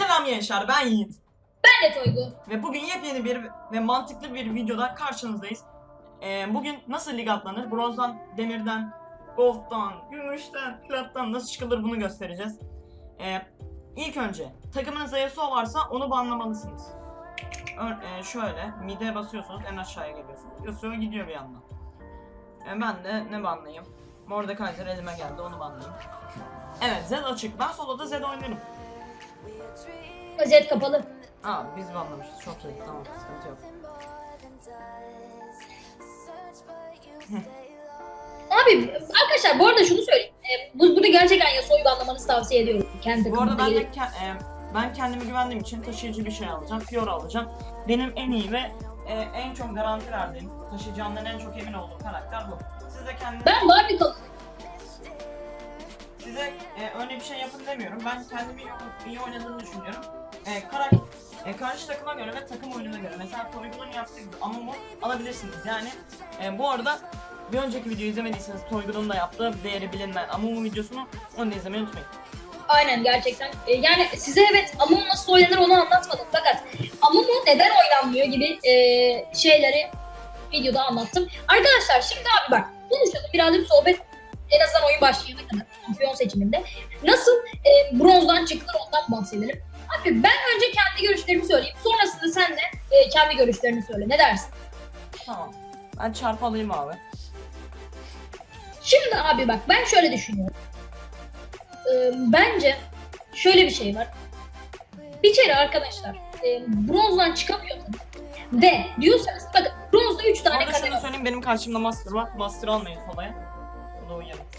Selam gençler ben Yiğit. Ben de Toygu. Ve bugün yepyeni bir ve mantıklı bir videoda karşınızdayız. Ee, bugün nasıl lig atlanır? Bronzdan, demirden, gold'dan, gümüşten, plattan nasıl çıkılır bunu göstereceğiz. Ee, ilk önce takımınızda Yasuo varsa onu banlamalısınız. Ör- e, şöyle mid'e basıyorsunuz en aşağıya geliyorsunuz. Yasuo gidiyor bir yandan. Ee, ben de ne banlayayım? Mordekaiser elime geldi onu banlayayım. Evet Zed açık. Ben soloda Zed oynarım. Vaziyet kapalı. Aa biz banlamışız. Çok iyi. Tamam sıkıntı yok. Abi arkadaşlar bu arada şunu söyleyeyim. E, bu, burada gerçekten Yasuo'yu banlamanızı tavsiye ediyorum. Kendi Bu arada takımında ben de gelip- ke- e, ben kendimi güvendiğim için taşıyıcı bir şey alacağım. Fiora alacağım. Benim en iyi ve e, en çok garanti verdiğim, taşıyacağımdan en çok emin olduğum karakter bu. Siz de kendiniz, Ben Barbie kal- size e, öyle bir şey yapın demiyorum. Ben kendimi iyi, oynadığını düşünüyorum. E, karak, e, karşı takıma göre ve takım oyununa göre. Mesela Toygun'un yaptığı gibi Amumu alabilirsiniz. Yani e, bu arada bir önceki videoyu izlemediyseniz Toygun'un da yaptığı değeri bilinmeyen Amumu videosunu onu da izlemeyi unutmayın. Aynen gerçekten. E, yani size evet Amumu nasıl oynanır onu anlatmadım. Fakat Amumu neden oynanmıyor gibi e, şeyleri videoda anlattım. Arkadaşlar şimdi abi bak konuşalım birazcık sohbet en azından oyun başlayana kadar şampiyon seçiminde. Nasıl e, bronzdan çıkılır ondan bahsedelim. Abi ben önce kendi görüşlerimi söyleyeyim. Sonrasında sen de e, kendi görüşlerini söyle. Ne dersin? Tamam. Ben çarpı alayım abi. Şimdi abi bak ben şöyle düşünüyorum. Ee, bence şöyle bir şey var. Bir kere arkadaşlar e, bronzdan çıkamıyorsanız ve diyorsanız bakın bronzda 3 tane kademe var. söyleyeyim benim karşımda master var. Master almayın solaya.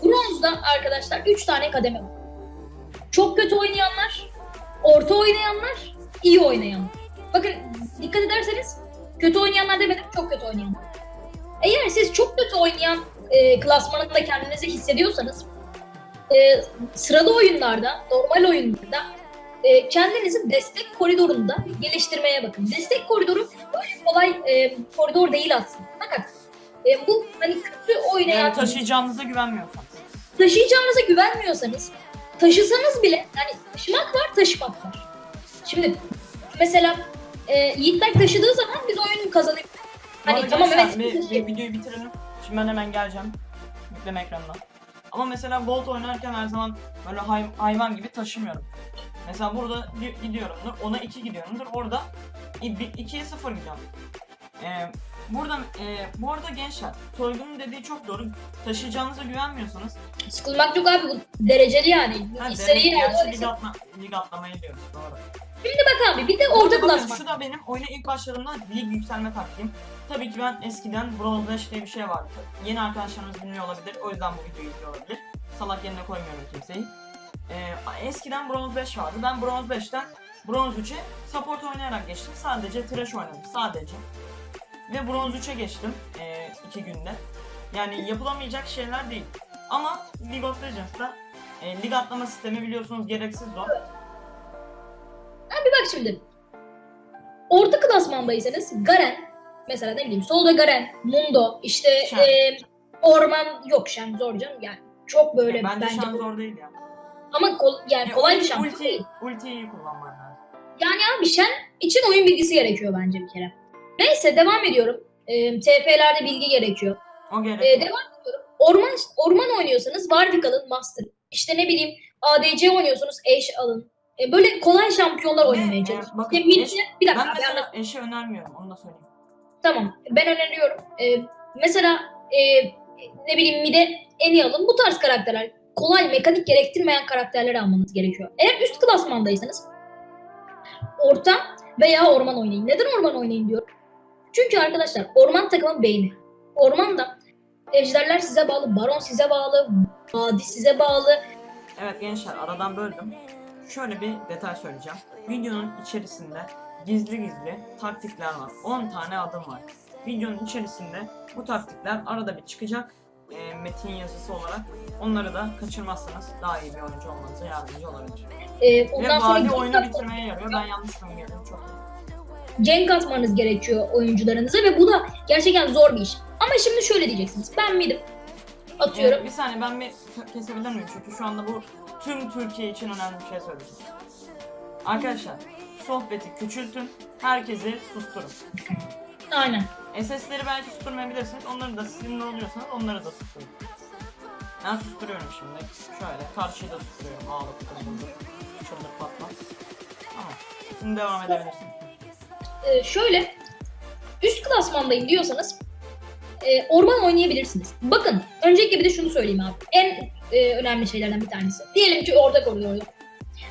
Bronzda arkadaşlar 3 tane kademe var. Çok kötü oynayanlar, orta oynayanlar, iyi oynayanlar. Bakın dikkat ederseniz kötü oynayanlar demedim çok kötü oynayanlar. Eğer siz çok kötü oynayan e, klasmanında kendinizi hissediyorsanız e, sıralı oyunlarda, normal oyunlarda e, kendinizi destek koridorunda geliştirmeye bakın. Destek koridoru böyle kolay e, koridor değil aslında. Fakat e, bu hani kötü oynayan Yani taşıyacağınıza güvenmiyorsan. taşıyacağınıza güvenmiyorsanız taşısanız bile yani taşımak var taşımak var. Şimdi mesela e, Yiğitler taşıdığı zaman biz oyunu kazanıyoruz. Hani tamam evet bir, bir videoyu bitirelim. Şimdi ben hemen geleceğim. Yükleme ekranına. Ama mesela Gold oynarken her zaman böyle hay- hayvan gibi taşımıyorum. Mesela burada gi- gidiyorumdur. Ona 2 gidiyorumdur. Orada 2'ye 0 gidiyorum. Ee, burada e, bu arada gençler Toygun'un dediği çok doğru. Taşıyacağınıza güvenmiyorsanız Sıkılmak yok abi bu dereceli yani. ha, İstediği demek- yerde gerçi lig, atma, lig atlamayı diyoruz. Doğru. Bak abi bir de orta bakın klasman. şu da benim oyuna ilk başladığımda lig yükselme taktiğim. Tabii ki ben eskiden Bronze Dash diye bir şey vardı. Yeni arkadaşlarımız bilmiyor olabilir. O yüzden bu videoyu izliyor olabilir. Salak yerine koymuyorum kimseyi. Ee, eskiden Bronze 5 vardı. Ben Bronze 5'ten Bronze 3'e support oynayarak geçtim. Sadece Thresh oynadım. Sadece. Ve Bronze 3'e geçtim. 2 günde. Yani yapılamayacak şeyler değil. Ama League of Legends'da e, lig atlama sistemi biliyorsunuz gereksiz zor. Abi bak şimdi. Orta klasmandaysanız Garen mesela ne bileyim solda Garen, Mundo, işte e, Orman yok Shen zor canım yani çok böyle Bence, bence. şans zor değil ya. Ama kol, yani Ya kolay bir ulti- şampiyon ulti, değil. Ultiyi iyi kullanman lazım. Yani abi Shen için oyun bilgisi gerekiyor bence bir kere. Neyse devam ediyorum. E, TF'lerde bilgi gerekiyor. O gerek. E, devam ediyorum. Orman orman oynuyorsanız Warwick alın Master. İşte ne bileyim ADC oynuyorsanuz Ashe alın. E, böyle kolay şampiyonlar oynamaya e, bakın, İşte bir dakika ben mesela eşi önermiyorum onu da söyleyeyim. Tamam ben öneriyorum. E, mesela e, ne bileyim mide en iyi alın. Bu tarz karakterler kolay mekanik gerektirmeyen karakterleri almanız gerekiyor. Eğer üst klasmandaysanız orta veya orman oynayın. Neden orman oynayın diyorum? Çünkü arkadaşlar orman takımın beyni. Ormanda ejderler size bağlı, baron size bağlı, vadi size bağlı. Evet gençler aradan böldüm. Şöyle bir detay söyleyeceğim. Videonun içerisinde gizli gizli taktikler var. 10 tane adım var. Videonun içerisinde bu taktikler arada bir çıkacak. e, metin yazısı olarak. Onları da kaçırmazsanız daha iyi bir oyuncu olmanıza yardımcı olabilir. Ee, Ve ondan sonra vadi oyunu bitirmeye yarıyor. Ben yanlış görmedim çok gank atmanız gerekiyor oyuncularınıza ve bu da gerçekten zor bir iş. Ama şimdi şöyle diyeceksiniz. Ben midim. Atıyorum. Ee, bir saniye ben bir ke- kesebilir miyim? Çünkü şu anda bu tüm Türkiye için önemli bir şey söyleyeceğim. Arkadaşlar sohbeti küçültün. Herkesi susturun. Aynen. SS'leri belki susturmayabilirsiniz. Onları da sinirli oluyorsanız onları da susturun. Ben susturuyorum şimdi. Şöyle karşıyı da susturuyorum. Ağlık, kızıldır, çıldır patlat. Tamam. Şimdi devam edebilirsin. Ee, şöyle üst klasmandayım diyorsanız e, orman oynayabilirsiniz. Bakın öncelikle bir de şunu söyleyeyim abi. En e, önemli şeylerden bir tanesi. Diyelim ki orada koridorda.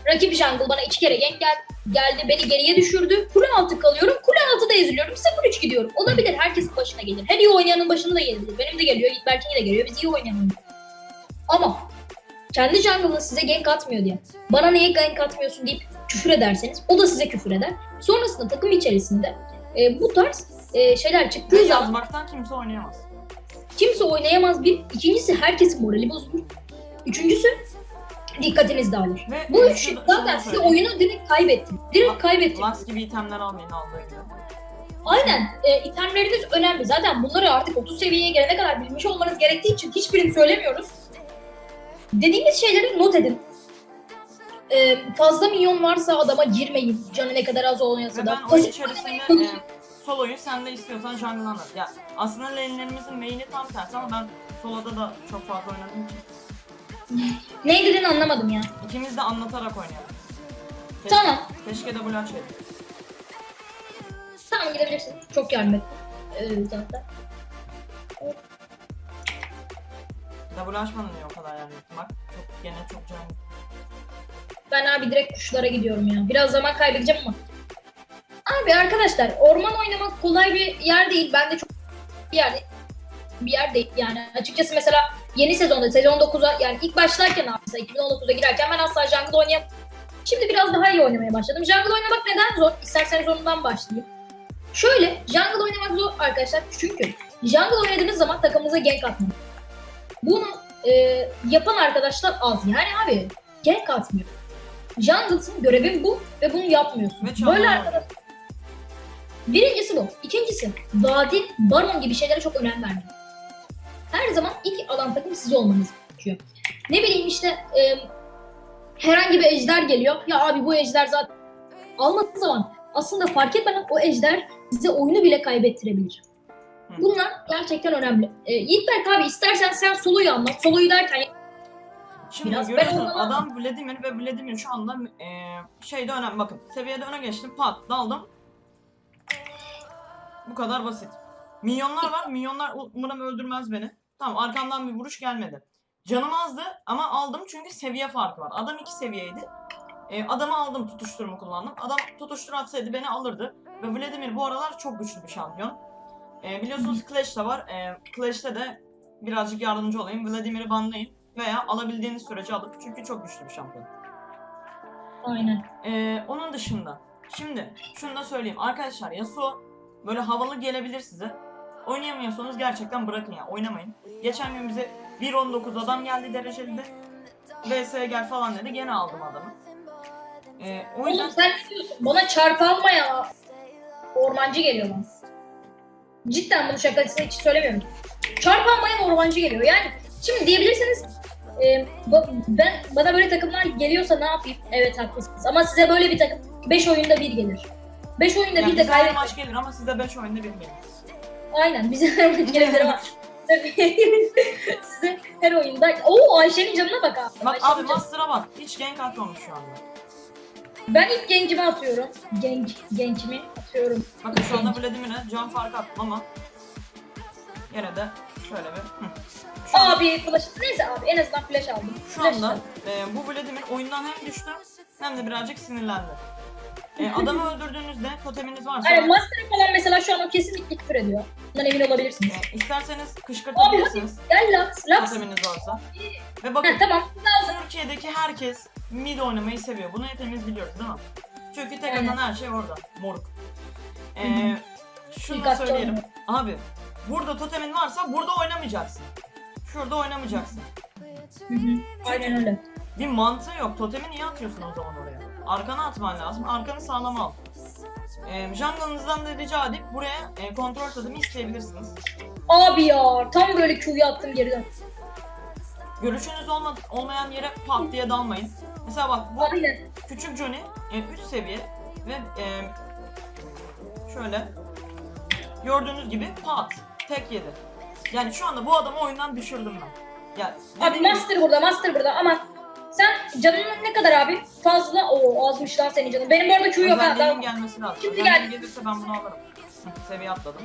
Rakip jungle bana iki kere gank gel, geldi. Beni geriye düşürdü. Kule altı kalıyorum. Kule altıda eziliyorum. 0-3 gidiyorum. Olabilir. Herkesin başına gelir. Her iyi oynayanın başına da gelebilir. Benim de geliyor. Berk'in de geliyor. Biz iyi oynayan oynuyoruz. Ama kendi jungle'ınız size gank atmıyor diye. Bana niye gank atmıyorsun deyip küfür ederseniz o da size küfür eder. Sonrasında takım içerisinde e, bu tarz e, şeyler çıktığı zaman yazmaktan kimse oynayamaz. kimse oynayamaz bir. İkincisi herkesin morali bozulur. Üçüncüsü dikkatiniz dağılır. Ve Bu üç şunu- zaten size oyunu direkt kaybettin. Direkt kaybettin. Lux gibi itemler almayın aldığı gibi. Aynen. E, itemleriniz önemli. Zaten bunları artık 30 seviyeye gelene kadar bilmiş olmanız gerektiği için hiçbirini söylemiyoruz. Dediğimiz şeyleri not edin. E, fazla minyon varsa adama girmeyin. Canı ne kadar az oynasa Ve da. ben oyun Pasif içerisinde e, soloyu sen de istiyorsan jungle'dan at. Ya aslında lane'lerimizin main'i tam tersi ama ben soloda da çok fazla oynadığım için Ne dediğini anlamadım ya. ikimiz de anlatarak oynayalım. Keşke, Tamam. Keşke double açaydık. Tamam gidebilirsin. Çok yardım ettim. Ee, zaten. Double açmadın diye o kadar yani. Bak çok gene çok can. Ben abi direkt kuşlara gidiyorum ya. Biraz zaman kaybedeceğim ama. Abi arkadaşlar orman oynamak kolay bir yer değil. Ben de çok bir yer. Bir yer değil yani. Açıkçası mesela yeni sezonda sezon 9'a yani ilk başlarken abi mesela 2019'a girerken ben asla jungle oynayam. Şimdi biraz daha iyi oynamaya başladım. Jungle oynamak neden zor? İsterseniz ondan başlayayım. Şöyle jungle oynamak zor arkadaşlar çünkü jungle oynadığınız zaman takımınıza gank atmıyor. Bunu e, yapan arkadaşlar az. Yani abi gank atmıyor. Jungle'sın görevin bu ve bunu yapmıyorsun. Ve Böyle var. arkadaş. Birincisi bu. İkincisi vadi, baron gibi şeylere çok önem vermeyin. Her zaman ilk alan takım siz olmanız gerekiyor. Ne bileyim işte e, herhangi bir ejder geliyor. Ya abi bu ejder zaten almadığı zaman aslında fark etmeden o ejder size oyunu bile kaybettirebilir. Bunlar gerçekten önemli. E, Yiğitberk abi istersen sen soloyu anlat. Soloyu derken Şimdi Biraz ben görüyorsun ondan- adam Vladimir ve Vladimir şu anda e, şeyde önemli bakın seviyede öne geçtim pat daldım. Bu kadar basit. Minyonlar var minyonlar umarım öldürmez beni. Tamam arkamdan bir vuruş gelmedi. Canım azdı ama aldım çünkü seviye farkı var. Adam iki seviyeydi. E, adamı aldım tutuşturumu kullandım. Adam tutuştur atsaydı beni alırdı. Ve Vladimir bu aralar çok güçlü bir şampiyon. E, biliyorsunuz Clash da var. E, Clash'te de birazcık yardımcı olayım. Vladimir'i banlayın veya alabildiğiniz sürece alıp çünkü çok güçlü bir şampiyon. aynen. Ee, onun dışında şimdi şunu da söyleyeyim arkadaşlar Yasuo böyle havalı gelebilir size. Oynayamıyorsanız gerçekten bırakın ya oynamayın. Geçen gün bize 1.19 adam geldi dereceli de VS'ye gel falan dedi gene aldım adamı. Ee, o yüzden Oğlum sen ne diyorsun? Bana çarpı alma ya. Ormancı geliyor bana. Cidden bunu şakasını hiç söylemiyorum. Çarpı almayan ormancı geliyor. Yani şimdi diyebilirsiniz e, ben bana böyle takımlar geliyorsa ne yapayım? Evet haklısınız. Ama size böyle bir takım 5 oyunda bir gelir. 5 oyunda yani bir de kaybet. maç gelir ama size 5 oyunda bir gelir. Aynen bize her maç gelebilir ama size her oyunda. Oo Ayşe'nin canına bak abi. Bak Ayşe'nin abi Master'a bak hiç gank atmamış şu anda. Ben ilk gencimi atıyorum. Genç, gencimi atıyorum. Bakın şu anda Vladimir'e can farkı attım ama yine de şöyle bir... Hı. Abi flash. Neyse abi en azından flash aldım. Şu Flash anda aldım. e, bu Vladimir oyundan hem düştü hem de birazcık sinirlendi. E, adamı öldürdüğünüzde toteminiz varsa Aynen Master falan mesela şu an o kesinlikle küfür ediyor. Bundan emin olabilirsiniz. e, isterseniz kışkırtabilirsiniz Gel Lux, Lux. toteminiz varsa. Ve bakın Heh, tamam. Türkiye'deki herkes mid oynamayı seviyor. Bunu hepimiz biliyoruz değil mi? Çünkü tek Aynen. atan her şey orada. Moruk. E, şunu da söyleyelim. Abi burada totemin varsa burada oynamayacaksın. Şurada oynamayacaksın. Hı hı. Aynen öyle. Bir mantığı yok. Totemi niye atıyorsun o zaman oraya? Arkana atman lazım. Arkanı sağlam al. Ee, jungle'ınızdan da rica edip buraya e, kontrol totemi isteyebilirsiniz. Abi ya tam böyle Q'yu attım geriden. görüşünüz olma, olmayan yere pat diye dalmayın. Mesela bak bu Aynen. küçük Johnny 3 seviye ve e, şöyle gördüğünüz gibi pat tek yedi. Yani şu anda bu adamı oyundan düşürdüm ben. Ya Abi dediğim gibi- master burada, master burada ama sen canın ne kadar abi? Fazla. Oo azmış lan senin canın. Benim bu arada Q yok ha. Özelliğinin Daha... gelmesi lazım. Şimdi geldi. gelirse ben bunu alırım. Hı, Seviye atladım.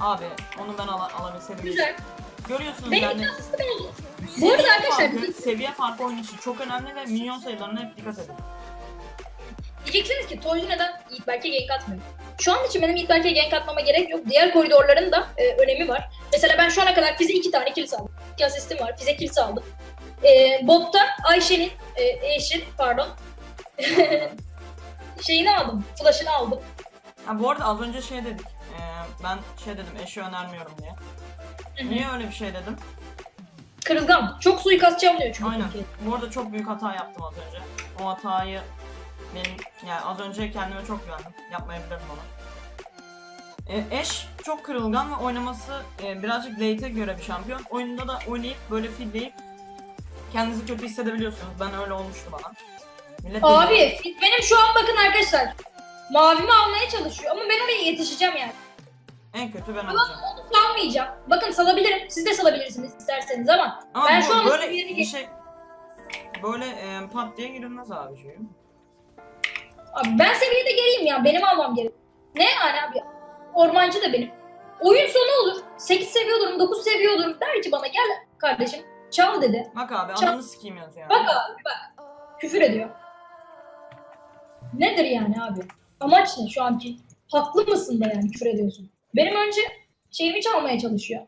Abi onu ben ala alabilseydim. Güzel. Görüyorsunuz Benim yani. yani... asistim oldu. Bu seviye arada arkadaşlar farkı, seviye farkı oyun için çok önemli ve minyon sayılarına hep dikkat edin. diyeceksiniz ki Toylu neden Yiğit Berk'e gank atmıyor? Şu an için benim Yiğit Berk'e gank atmama gerek yok. Diğer koridorların da e, önemi var. Mesela ben şu ana kadar Fize iki tane kill aldım. İki asistim var. Fize kill aldım. E, botta Ayşe'nin, e, eşin pardon. şeyini aldım. Flash'ını aldım. Ha, bu arada az önce şey dedik. Ee, ben şey dedim eşi önermiyorum diye. Niye öyle bir şey dedim? Kırılgan. Çok suikastçı alıyor çünkü. Aynen. Türkiye. Bu arada çok büyük hata yaptım az önce. O hatayı benim yani az önce kendime çok güvendim. Yapmayabilirim onu. Ee, Eş çok kırılgan ve oynaması e, birazcık late'e göre bir şampiyon. Oyunda da oynayıp böyle feedleyip kendinizi kötü hissedebiliyorsunuz. Ben öyle olmuştu bana. Millet dedi- Abi benim şu an bakın arkadaşlar. Mavimi almaya çalışıyor ama ben oraya yetişeceğim yani. en kötü ben olacağım. Onu salmayacağım. Bakın salabilirim. Siz de salabilirsiniz isterseniz ama Ama Ben bu, şu an böyle bir şey böyle e, pat diye girilmez abi şey. Abi ben seviyede geriyim ya. Benim almam gerek. Ne yani abi? Ormancı da benim. Oyun sonu olur. 8 seviye olurum, 9 seviye olurum. Der ki bana gel kardeşim çal dedi. Bak abi Çok- ananı sikeyim yazıyor. Bak abi bak. Küfür ediyor. Nedir yani abi? Amaç ne şu anki? Haklı mısın da yani küfür ediyorsun? Benim önce şeyimi çalmaya çalışıyor.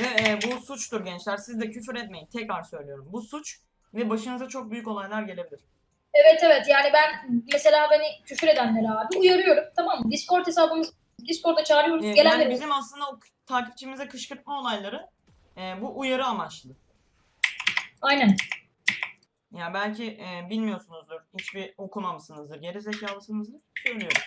Ve e, bu suçtur gençler. Siz de küfür etmeyin. Tekrar söylüyorum. Bu suç ve başınıza çok büyük olaylar gelebilir. Evet evet yani ben mesela beni küfür edenleri abi uyarıyorum tamam mı? Discord hesabımız Discord'a çağırıyoruz. E, gelenleri yani bizim aslında o takipçimize kışkırtma olayları e, bu uyarı amaçlı. Aynen. Yani belki e, bilmiyorsunuzdur. Hiçbir okumamışsınızdır. Geri zekalısınızdır. Söylüyorum.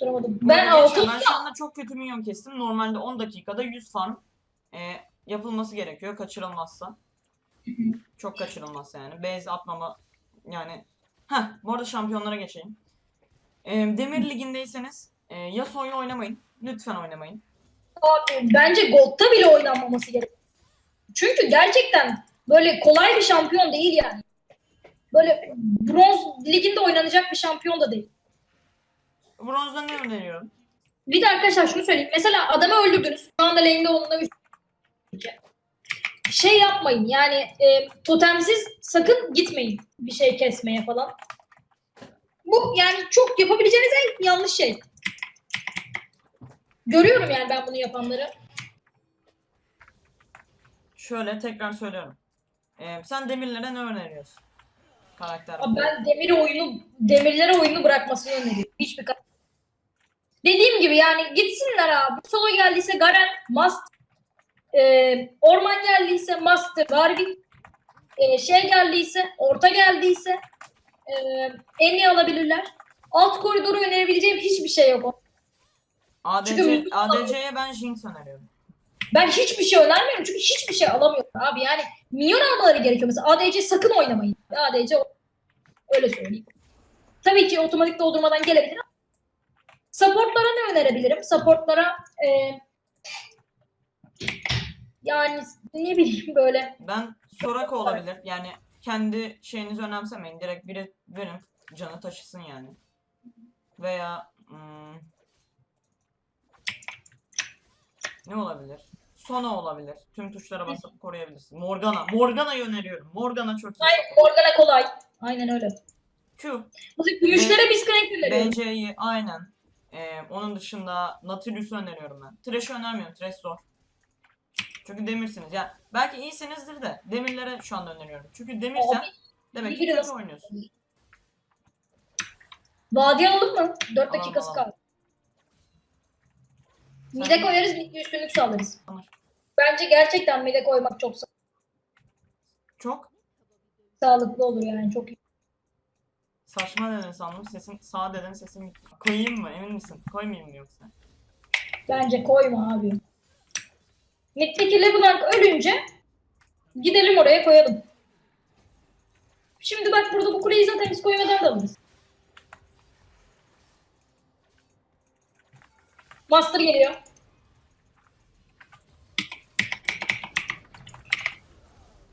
Duramadım. Bu Ben altın gençler, ben şu anda çok kötü minyon kestim. Normalde 10 dakikada 100 farm e, yapılması gerekiyor kaçırılmazsa. çok kaçırılmazsa yani. Base atmama yani. Heh bu arada şampiyonlara geçeyim. E, Demir Ligi'ndeyseniz e, Yasuo'yu oynamayın. Lütfen oynamayın. abi bence Gold'da bile oynanmaması gerek. Çünkü gerçekten böyle kolay bir şampiyon değil yani. Böyle bronz liginde oynanacak bir şampiyon da değil. Bronzda ne öneriyorum? Bir de arkadaşlar şunu söyleyeyim. Mesela adamı öldürdünüz. Şu anda lane'de onunla üç şey yapmayın yani e, totemsiz sakın gitmeyin bir şey kesmeye falan. Bu yani çok yapabileceğiniz en yanlış şey. Görüyorum yani ben bunu yapanları. Şöyle tekrar söylüyorum. E, sen demirlere ne öneriyorsun? Karakter. Ben demir oyunu, demirlere oyunu bırakmasını öneriyorum. Hiçbir Dediğim gibi yani gitsinler abi. Solo geldiyse Garen, Must, e, Orman geldiyse Master, Warwick, e, şey geldiyse, Orta geldiyse e, Eni alabilirler. Alt koridoru önerebileceğim hiçbir şey yok. ADC, Çünkü- ADC'ye ben Jinx öneriyorum. Ben hiçbir şey önermiyorum çünkü hiçbir şey alamıyorum abi. Yani minyon almaları gerekiyor. Mesela ADC sakın oynamayın. ADC o- öyle söyleyeyim. Tabii ki otomatik doldurmadan gelebilir Supportlara ne önerebilirim? Supportlara e, yani ne bileyim böyle Ben Soraka olabilir. Yani kendi şeyinizi önemsemeyin. Direkt biri verin canı taşısın yani. Veya hmm, ne olabilir? Sona olabilir. Tüm tuşlara basıp koruyabilirsin. Morgana. Morgana'yı öneriyorum. Morgana çok iyi. Aynen Morgana kolay. Aynen öyle. Q. Mesela gümüşlere biz connect. BC'yi aynen. Ee, onun dışında Nautilus'u öneriyorum ben. Thresh'i önermiyorum. Thresh zor. Çünkü demirsiniz. Ya belki iyisinizdir de demirlere şu anda öneriyorum. Çünkü demirsen demek ki kötü oynuyorsun. Vadi alalım mı? 4 Alalım, dakikası kaldı. Mide koyarız, bir üstünlük sağlarız. Alır. Bence gerçekten mide koymak çok sa- Çok sağlıklı olur yani. Çok iyi. Saçma dedin sandım. Sesin sağ dedin sesim gitti. Koyayım mı? Emin misin? Koymayayım mı yoksa? Bence koyma abi. Mid'deki LeBlanc ölünce gidelim oraya koyalım. Şimdi bak burada bu kuleyi zaten biz koymadan da alırız. Master geliyor.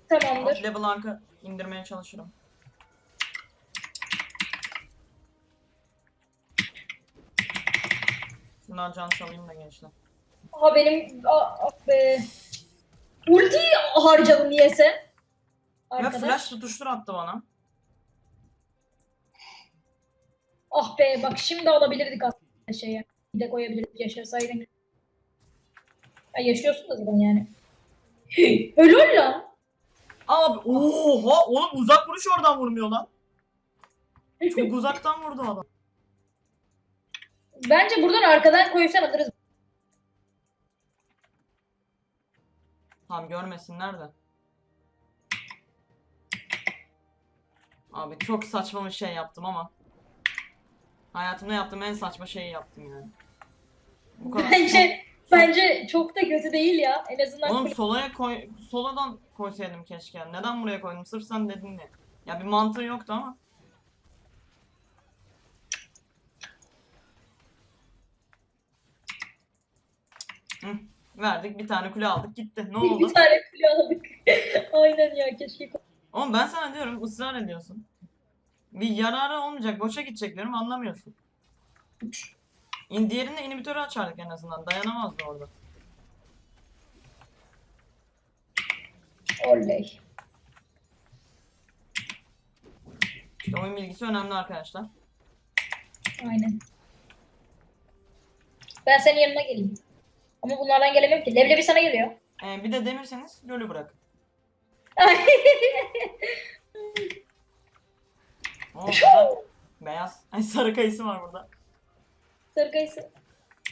Tamamdır. LeBlanc'ı indirmeye çalışırım. Şundan can çalayım da gençler. Aha benim ah, ah be. Ulti harcadım niyese. Ve Arkadaş. flash tutuştur attı bana. Ah be bak şimdi alabilirdik aslında şeye. Bir de koyabilirdik yaşasaydın. Ya yaşıyorsun da zaten yani. Helal lan. Abi oha oğlum uzak vuruş oradan vurmuyor lan. Çok uzaktan vurdu adam. Bence buradan arkadan koysan alırız. Tamam görmesinler de. Abi çok saçma bir şey yaptım ama. Hayatımda yaptığım en saçma şeyi yaptım yani. Bu kadar. Bence bence çok da kötü değil ya. En azından Oğlum solaya koy, soladan koysaydım keşke. Neden buraya koydum? Sırf sen dedin diye. Ya bir mantığı yoktu ama. Hı, verdik bir tane kule aldık gitti. Ne oldu? bir tane kule aldık. Aynen ya keşke. Oğlum ben sana diyorum ısrar ediyorsun. Bir yararı olmayacak, boşa gidecek diyorum anlamıyorsun. İn, diğerinde inhibitörü açardık en azından. Dayanamazdı orada. Oley. İşte oyun bilgisi önemli arkadaşlar. Aynen. Ben senin yanına geleyim. Ama bunlardan gelemem ki. Leblebi sana geliyor. Ee, bir de demirseniz lolü bırakın. Oo, burada beyaz. Ay sarı kayısı var burada. Sarı kayısı.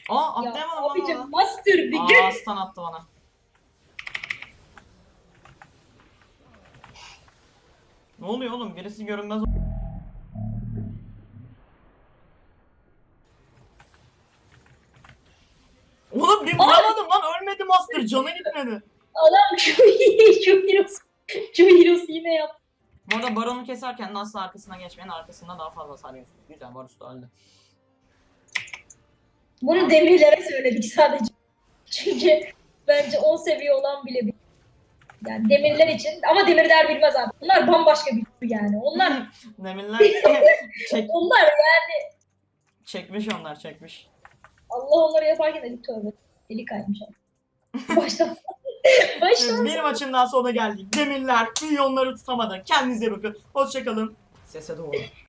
Aa Ya atlayamadım lan abicim orada. master bir Aa gün. aslan attı bana. Ne oluyor oğlum? Birisi görünmez. Oğlum bir vuramadım lan ölmedi Master canı gitmedi. Adam. Şu heroes yine yaptı. Bu arada Baron'u keserken de asla arkasına geçmeyin arkasında daha fazla sarıyorsun. Güzel Varus da öldü. Bunu demirlere söyledik sadece. Çünkü bence 10 seviye olan bile bir. Yani demirler için ama demirler bilmez abi. Bunlar bambaşka bir tür yani. Onlar Demirler çek, onlar yani çekmiş onlar çekmiş. Allah onları yaparken eli tövbe. Eli kaymış abi. Baştan. Baştan. Bir maçın daha sonuna geldik. Demirler milyonları tutamadı. Kendinize bakın. Hoşçakalın. Sese doğru.